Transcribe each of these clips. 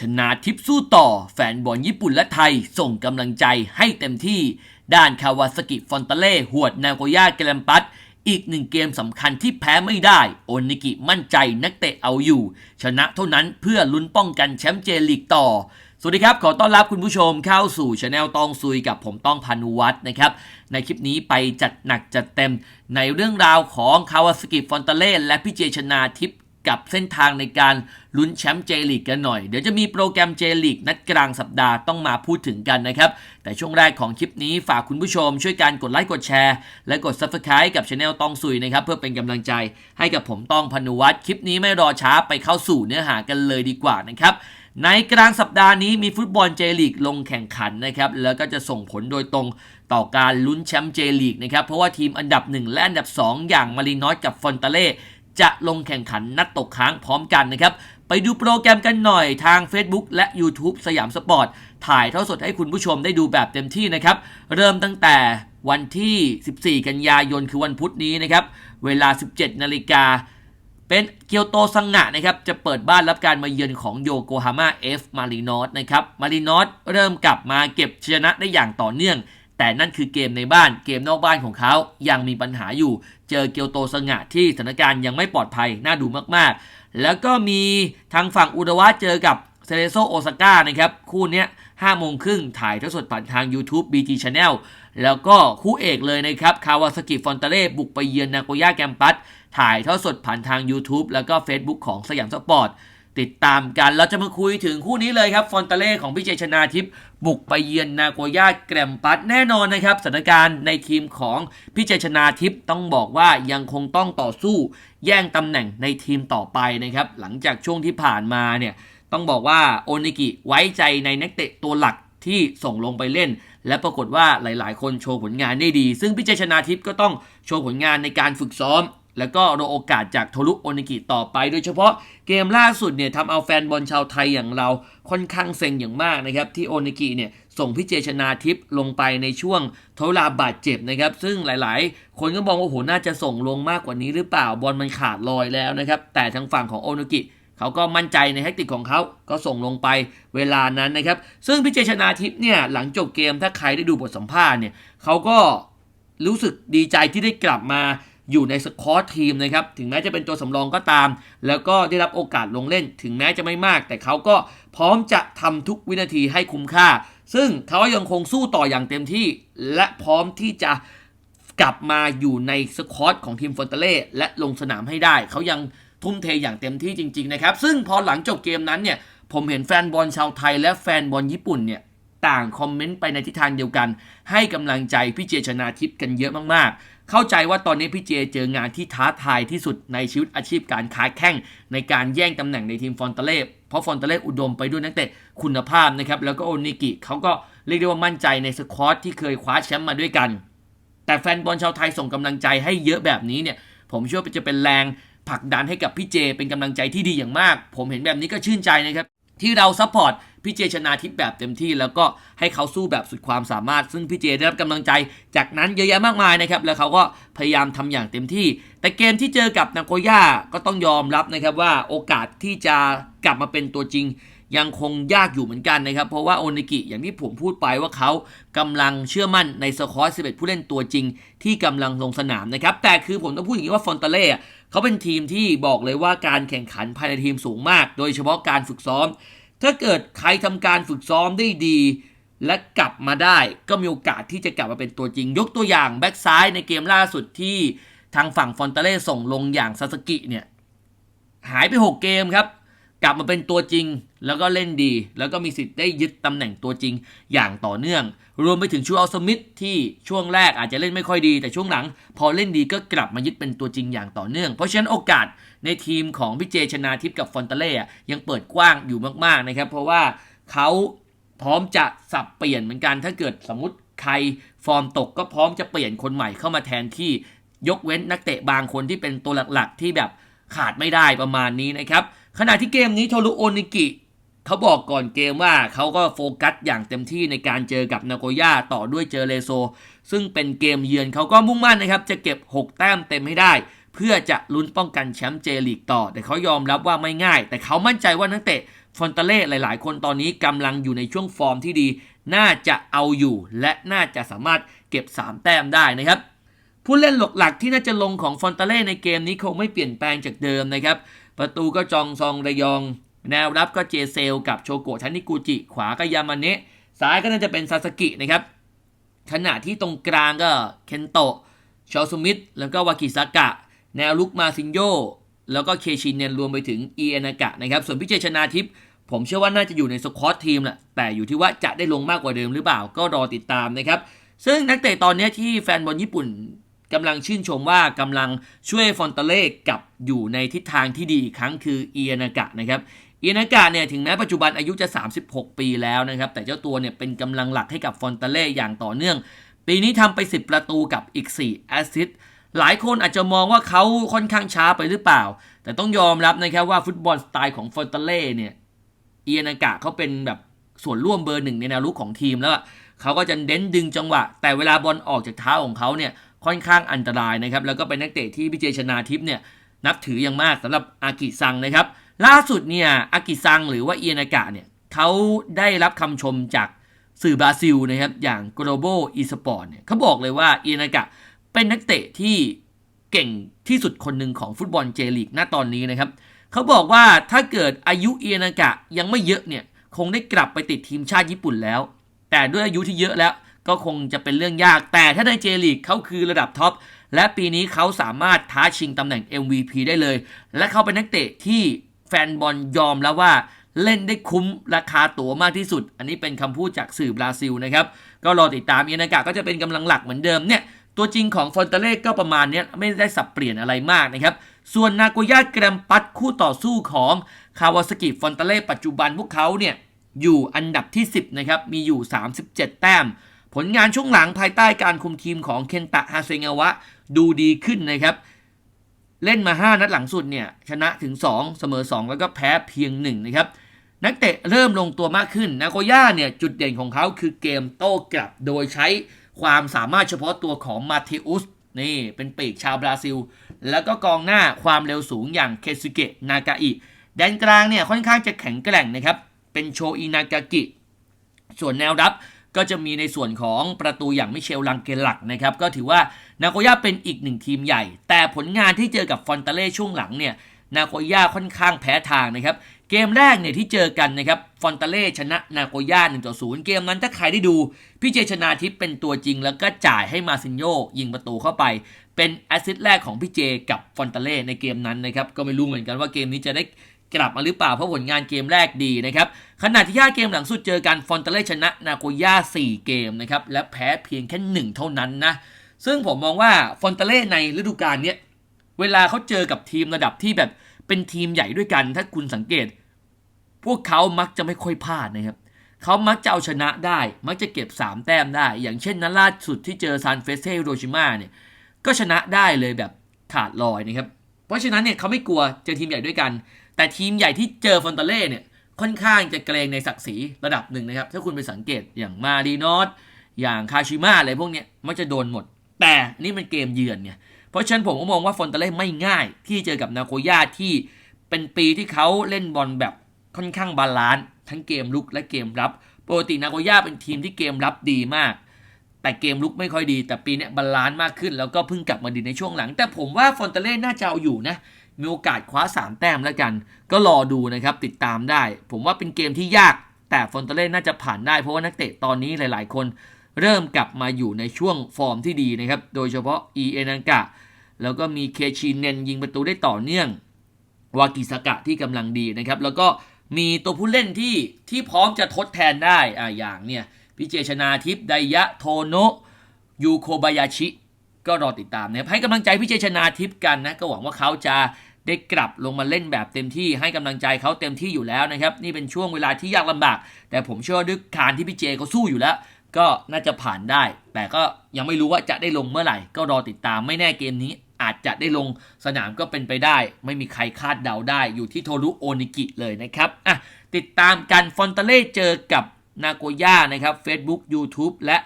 ชนะทิพสู้ต่อแฟนบอลญี่ปุ่นและไทยส่งกำลังใจให้เต็มที่ ด้านคาวาสกิฟอนตาเล่หวดนาโกย่าเกลมปัสอีกหนึ่งเกมสำคัญที่แพ้ไม่ได้ โอนิกิมั่นใจนักเตะเอาอยู่ ชนะเท่านั้นเพื่อลุ้นป้องกันแชมป์เจลีกต่อ สวัสดีครับ ขอต้อนรับคุณผู้ชมเข้าสู่ช anel ตองซุยกับผมต้องพานุวัฒน์นะครับ ในคลิปนี้ไปจัดหนักจัดเต็ม ในเรื่องราวของคาวาสกิฟอนตาเล่และพี่เจชนาทิพย์ กับเส้นทางในการลุ้นแชมป์เจลีกกันหน่อย เดี๋ยวจะมีโปรแกรมเจลีกนัดกลางสัปดาห์ต้องมาพูดถึงกันนะครับ แต่ช่วงแรกของคลิปนี้ฝากคุณผู้ชมช่วยการกดไลค์กดแชร์ และกด Subscribe กับช anel ต้องซุยนะครับ เพื่อเป็นกำลังใจให้กับผมต้องพนุวัฒน์คลิปนี้ไม่รอช้าไปเข้าสู่เนื้อหากันเลยดีกว่านะครับในกลางสัปดาห์นี้มีฟุตบอลเจลีกลงแข่งขันนะครับ แล้วก็จะส่งผลโดยตรงต่อการลุ้นแชมป์เจลีกนะครับ เพราะว่าทีมอันดับ 1 และอันดับ 2 อย่างมารีนอสกับฟอนตาเล่ จะลงแข่งขันนัดตกค้างพร้อมกันนะครับ ไปดูโปรแกรมกันหน่อยทาง Facebook และ YouTube สยามสปอร์ต ถ่ายเทอดสดให้คุณผู้ชมได้ดูแบบเต็มที่นะครับ เริ่มตั้งแต่วันที่ 14 กันยายนคือวันพุธนี้นะครับ เวลา 17 นาฬิกาเป็นเกียวโตซังงะนะครับจะเปิดบ้านรับการมาเยือนของโยโกฮาม่าเอฟมารีนอสนะครับมารีนอสเริ่มกลับมาเก็บชนะได้อย่างต่อเนื่อง แต่นั่นคือเกมในบ้านเกมนอกบ้านของเขายังมีปัญหาอยู่ เจอเกียวโตซังะที่สถานการณ์ยังไม่ปลอดภัยน่าดูมากๆ แล้วก็มีทางฝั่งอุดวะเจอกับเซเรโซโอซาก้านะครับ คู่นี้ย5โมงครึ่งถ่ายทอดสดผ่านทาง YouTube BG Channel แล้วก็คู่เอกเลยนะครับ คาวาสกิฟอนตาเล่บุกไปเยือนนาโกย่าแกมปัสถ่ายทอดสดผ่านทาง YouTube แล้วก็ Facebook ของสยามสปอร์ต ติดตามกัน เราจะมาคุยถึงคู่นี้เลยครับฟอนตาเล่ของพี่เจชนาทิพย์บุกไปเยือนนาโกย่าแกรมปัสแน่นอนนะครับสถานการณ์ในทีมของพี่เจชนาทิพย์ต้องบอกว่ายังคงต้องต่อสู้แย่งตำแหน่งในทีมต่อไปนะครับหลังจากช่วงที่ผ่านมาเนี่ยต้องบอกว่าโอนิกิไว้ใจในนักเตะตัวหลักที่ส่งลงไปเล่น และปรากฏว่าหลาย ๆ คนโชว์ผลงานได้ดี ซึ่งพิเจชนาทิพย์ก็ต้องโชว์ผลงานในการฝึกซ้อม แล้วก็รอโอกาสจากโทรุโอนิกิต่อไปโดยเฉพาะเกมล่าสุดเนี่ยทำเอาแฟนบอลชาวไทยอย่างเราค่อนข้างเซ็งอย่างมากนะครับที่โอนิกิเนี่ยส่งพิเจชนาทิพย์ลงไปในช่วงทลาบาดเจ็บนะครับ ซึ่งหลายๆ คนก็มองว่าโหน่าจะส่งลงมากกว่านี้หรือเปล่าบอลมันขาดลอยแล้วนะครับ แต่ทางฝั่งของโอนิกิเขาก็มั่นใจในแท็กติกของเขาก็ส่งลงไปเวลานั้นนะครับ ซึ่งพิเจชนาทิพย์เนี่ยหลังจบเกมถ้าใครได้ดูบทสัมภาษณ์เนี่ยเขาก็รู้สึกดีใจที่ได้กลับมา อยู่ในสคอตทีมนะครับ ถึงแม้จะเป็นตัวสำรองก็ตาม แล้วก็ได้รับโอกาสลงเล่น ถึงแม้จะไม่มาก แต่เขาก็พร้อมจะทำทุกวินาทีให้คุ้มค่า ซึ่งเขายังคงสู้ต่ออย่างเต็มที่ และพร้อมที่จะกลับมาอยู่ในสคอตของทีมฟอนเตเล่และลงสนามให้ได้ เขายังทุ่มเทอย่างเต็มที่จริง ๆ นะครับ ซึ่งพอหลังจบเกมนั้นเนี่ย ผมเห็นแฟนบอลชาวไทยและแฟนบอลญี่ปุ่นเนี่ยต่างคอมเมนต์ไปในทิศทางเดียวกัน ให้กำลังใจพี่เจชนาทิพย์กันเยอะมากๆ เข้าใจว่าตอนนี้พี่เจเจองานที่ท้าทายที่สุดในชีวิตอาชีพการค้าแข่งในการแย่งตำแหน่งในทีมฟอนเตเล่เพราะฟอนเตเล่อุดมไปด้วยนักเตะคุณภาพนะครับ แล้วก็โอนิกิเขาก็เรียกได้ว่ามั่นใจในสควอตที่เคยคว้าแชมป์มาด้วยกัน แต่แฟนบอลชาวไทยส่งกำลังใจให้เยอะแบบนี้เนี่ยผมเชื่อว่าจะเป็นแรงผลักดันให้กับพี่เจ เป็นกำลังใจที่ดีอย่างมาก ผมเห็นแบบนี้ก็ชื่นใจนะครับที่เราซัพพอร์ตพี่เจชนาทิพย์แบบเต็มที่ แล้วก็ให้เขาสู้แบบสุดความสามารถ ซึ่งพี่เจได้รับกำลังใจจากนั้นเยอะแยะมากมายนะครับแล้วเขาก็พยายามทำอย่างเต็มที่ แต่เกมที่เจอกับนาโกย่าก็ต้องยอมรับนะครับว่าโอกาสที่จะกลับมาเป็นตัวจริงยังคงยากอยู่เหมือนกันนะครับ เพราะว่าโอนิกิอย่างที่ผมพูดไปว่าเขากำลังเชื่อมั่นในสคอต11 ผู้เล่นตัวจริง ที่กำลังลงสนามนะครับ แต่คือผมต้องพูดอย่างนี้ว่าฟอนตาเล่เขาเป็นทีมที่บอกเลยว่าการแข่งขันภายในทีมสูงมาก โดยเฉพาะการฝึกซ้อม ถ้าเกิดใครทำการฝึกซ้อมได้ดี และกลับมาได้ก็มีโอกาสที่จะกลับมาเป็นตัวจริง ยกตัวอย่างแบ็กซ้ายในเกมล่าสุดที่ทางฝั่งฟอนเตเล่ส่งลงอย่างซาสกิเนี่ยหายไป 6 เกมครับ กลับมาเป็นตัวจริง แล้วก็เล่นดี แล้วก็มีสิทธิ์ได้ยึดตำแหน่งตัวจริงอย่างต่อเนื่อง รวมไปถึงชูอัลสมิธที่ช่วงแรกอาจจะเล่นไม่ค่อยดี แต่ช่วงหลัง พอเล่นดีก็กลับมายึดเป็นตัวจริงอย่างต่อเนื่อง เพราะฉะนั้นโอกาสในทีมของพี่เจชนาทิพย์กับฟอนเตเล่ยังเปิดกว้างอยู่มากๆนะครับ เพราะว่าเขาพร้อมจะสับเปลี่ยนเหมือนกัน ถ้าเกิดสมมติใครฟอร์มตกก็พร้อมจะเปลี่ยนคนใหม่เข้ามาแทนที่ยกเว้นนักเตะบางคนที่เป็นตัวหลักๆ ที่แบบขาดไม่ได้ประมาณนี้นะครับ ขณะที่เกมนี้โทรุโอนิกิเขาบอกก่อนเกมว่าเขาก็โฟกัสอย่างเต็มที่ในการเจอกับนาโกย่าต่อด้วยเจอเลโซ ซึ่งเป็นเกมเยือนเขาก็มุ่งมั่นนะครับ จะเก็บ 6 แต้มเต็มให้ได้ เพื่อจะลุ้นป้องกันแชมป์เจลีกต่อ แต่เขายอมรับว่าไม่ง่าย แต่เขามั่นใจว่านักเตะฟอนตาเล่หลาย ๆ คนตอนนี้กำลังอยู่ในช่วงฟอร์มที่ดี น่าจะเอาอยู่ และน่าจะสามารถเก็บ 3 แต้มได้นะครับผู้เล่นหลักๆที่น่าจะลงของฟอนตาเล่ในเกมนี้คงไม่เปลี่ยนแปลงจากเดิมนะครับ ประตูก็จองซองระยอง แนวรับก็เจเซลกับโชโกะทันิกุจิ ขวาก็ยามาเนะซ้ายก็น่าจะเป็นซาสกินะครับ ขณะที่ตรงกลางก็เคนโตะชอสุมิตแล้วก็วากิซากะ แนวลุกมาซินโยแล้วก็เคชินเนนรวมไปถึงเอียนากะนะครับ ส่วนพิเจชนาทิพย์ผมเชื่อว่าน่าจะอยู่ในสควอตทีมแหละ แต่อยู่ที่ว่าจะได้ลงมากกว่าเดิมหรือเปล่าก็รอติดตามนะครับ ซึ่งนักเตะตอนนี้ที่แฟนบอลญี่ปุ่น กำลังชื่นชมว่ากำลังช่วยฟอนตเล่กลับอยู่ในทิศทางที่ดีอีกครั้งคือเอียนากะนะครับเอียนากะเนี่ยถึงแม้ปัจจุบันอายุจะ 36 ปีแล้วนะครับ แต่เจ้าตัวเนี่ยเป็นกำลังหลักให้กับฟอนตเล่อย่างต่อเนื่อง ปีนี้ทำไป 10 ประตูกับอีก 4 แอสซิสต์หลายคนอาจจะมองว่าเขาค่อนข้างช้าไปหรือเปล่า แต่ต้องยอมรับนะครับว่าฟุตบอลสไตล์ของฟอนตเล่เนี่ยเอียนากะเขาเป็นแบบส่วนร่วมเบอร์หนึ่งในแนวรุกของทีมแล้วเขาก็จะเน้นดึงจังหวะ แต่เวลาบอลออกจากเท้าของเขาเนี่ย ค่อนข้างอันตรายนะครับ แล้วก็เป็นนักเตะที่พิเจชนาทิพย์เนี่ยนับถืออย่างมากสำหรับอากิซังนะครับ ล่าสุดเนี่ยอากิซังหรือว่าเอียนากะเนี่ยเขาได้รับคำชมจากสื่อบราซิลนะครับอย่าง global esport เนี่ยเขาบอกเลยว่าเอียนากะเป็นนักเตะที่เก่งที่สุดคนหนึ่งของฟุตบอลเจลีกณตอนนี้นะครับเขาบอกว่าถ้าเกิดอายุเอียนากะยังไม่เยอะเนี่ยคงได้กลับไปติดทีมชาติญี่ปุ่นแล้ว แต่ด้วยอายุที่เยอะแล้ว ก็คงจะเป็นเรื่องยาก แต่ถ้าในเจลีกเขาคือระดับท็อป และปีนี้เขาสามารถท้าชิงตำแหน่ง MVP ได้เลย และเขาเป็นนักเตะที่แฟนบอลยอมแล้วว่าเล่นได้คุ้มราคาตั๋วมากที่สุด อันนี้เป็นคำพูดจากสื่อบราซิลนะครับ ก็รอติดตามเอียนากะก็จะเป็นกำลังหลักเหมือนเดิมเนี่ย ตัวจริงของฟอนเตเล่ก็ประมาณนี้ไม่ได้สับเปลี่ยนอะไรมากนะครับ ส่วนนาโกย่าแกรมปัดคู่ต่อสู้ของคาวาสกิฟอนเตเล่ปัจจุบันพวกเขาเนี่ยอยู่อันดับที่ 10นะครับ มีอยู่ 37 แต้ม ผลงานช่วงหลังภายใต้การคุมทีมของเคนตะฮาเซงาวะดูดีขึ้นนะครับ เล่นมา 5 นัดหลังสุดเนี่ยชนะถึง 2 เสมอ 2 แล้วก็แพ้เพียง 1 นะครับ นักเตะเริ่มลงตัวมากขึ้นนาโกย่าเนี่ยจุดเด่นของเขาคือเกมโต้กลับโดยใช้ความสามารถเฉพาะตัวของมาเทอุสนี่เป็นปีกชาวบราซิล แล้วก็กองหน้าความเร็วสูงอย่างเคซุเกะนากาอิแดนกลางเนี่ยค่อนข้างจะแข็งแกร่งนะครับ เป็นโชอินากากิ ส่วนแนวรับ ก็จะมีในส่วนของประตูอย่างมิเชลลังเกลักนะครับ ก็ถือว่านาโกย่าเป็นอีกหนึ่งทีมใหญ่ แต่ผลงานที่เจอกับฟอนตาเล่ช่วงหลังเนี่ยนาโกย่าค่อนข้างแพ้ทางนะครับ เกมแรกเนี่ยที่เจอกันนะครับฟอนตาเล่ชนะนาโกย่า1ต่อ0เกมนั้นถ้าใครได้ดู พี่เจชนาทิพย์เป็นตัวจริง แล้วก็จ่ายให้มาซินโยยิงประตูเข้าไป เป็นแอสซิสต์แรกของพี่เจกับฟอนตาเล่ในเกมนั้นนะครับก็ไม่รู้เหมือนกันว่าเกมนี้จะได้กลับมาหรือเปล่าเพราะผลงานเกมแรกดีนะครับขณะที่5เกมหลังสุดเจอกันฟอนตาเล่ชนะนาโกย่า4 เกมนะครับและแพ้เพียงแค่ 1 เท่านั้นนะซึ่งผมมองว่าฟอนตาเล่ในฤดูกาลนี้เวลาเขาเจอกับทีมระดับที่แบบ เป็นทีมใหญ่ด้วยกัน ถ้าคุณสังเกต พวกเขามักจะไม่ค่อยพลาดนะครับเขามักจะเอาชนะได้ มักจะเก็บ 3 แต้มได้ อย่างเช่นนัดล่าสุดที่เจอซานเฟสเซโรชิมาเนี่ยก็ชนะได้เลยแบบขาดลอยนะครับ เพราะฉะนั้นเนี่ยเขาไม่กลัวเจอทีมใหญ่ด้วยกัน แต่ทีมใหญ่ที่เจอฟอนตาเล่เนี่ยค่อนข้างจะเกรงในศักดิ์ศรีระดับหนึ่งนะครับ ถ้าคุณไปสังเกตอย่างมารีนอสอย่างคาชิมาอะไรพวกเนี้ยมักจะโดนหมด แต่นี่มันเกมเยือนเนี่ย ราะฉะนั้นผมก็มองว่าฟอนตาเล่ไม่ง่าย ที่เจอกับนาโกย่าที่เป็นปีที่เขาเล่นบอลแบบค่อนข้างบาลานซ์ทั้งเกมลุกและเกมรับปกตินาโกย่าเป็นทีมที่เกมรับดีมาก แต่เกมลุกไม่ค่อยดี แต่ปีนี้บาลานซ์มากขึ้น แล้วก็เพิ่งกลับมาดีในช่วงหลัง แต่ผมว่าฟอนตาเล่น่าจะเอาอยู่นะมีโอกาสคว้า 3 แต้มแล้วกัน ก็รอดูนะครับติดตามได้ ผมว่าเป็นเกมที่ยาก แต่ฟอนตาเล่น่าจะผ่านได้เพราะว่านักเตะตอนนี้หลาย ๆ คน เริ่มกลับมาอยู่ในช่วงฟอร์มที่ดีนะครับโดยเฉพาะอีเอนังกะ แล้วก็มีเคชินเนนยิงประตูได้ต่อเนื่อง วากิสกะที่กำลังดีนะครับ แล้วก็มีตัวผู้เล่นที่ที่พร้อมจะทดแทนได้อ่าอย่างเนี่ยพิเจชนาทิพไดยะโทโนะยูโคบายาชิ ก็รอติดตามนะครับให้กำลังใจพิเจชนาทิพกันนะ ก็หวังว่าเขาจะได้กลับลงมาเล่นแบบเต็มที่ให้กำลังใจเขาเต็มที่อยู่แล้วนะครับ นี่เป็นช่วงเวลาที่ยากลำบาก แต่ผมเชื่อด้วยการที่พี่เจเขาสู้อยู่แล้ว ก็น่าจะผ่านได้ แต่ก็ยังไม่รู้ว่าจะได้ลงเมื่อไหร่ ก็รอติดตามไม่แน่เกมนี้ อาจจะได้ลงสนามก็เป็นไปได้ ไม่มีใครคาดเดาได้อยู่ที่โทรุโอนิกิเลยนะครับอะติดตามกันฟอนเตเล่เจอกับนาโกย่านะครับ Facebook YouTube และ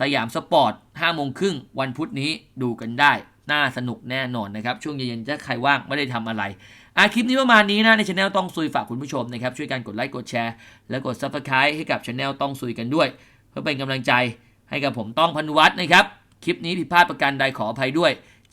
สยามสปอร์ต5โมงครึ่งวันพุธนี้ดูกันได้ น่าสนุกแน่นอนนะครับ ช่วงเย็นๆถ้าใครว่างไม่ได้ทำอะไรอะคลิปนี้ประมาณนี้นะในช anel ต้องซุยฝากคุณผู้ชมนะครับ ช่วยกันกดไลค์กดแชร์ และกด subscribe ให้กับช anel ต้องซุยกันด้วย เพื่อเป็นกำลังใจให้กับผมต้องพันวัฒนะครับ คลิปนี้ผิดพลาดประการใดขออภัยด้วย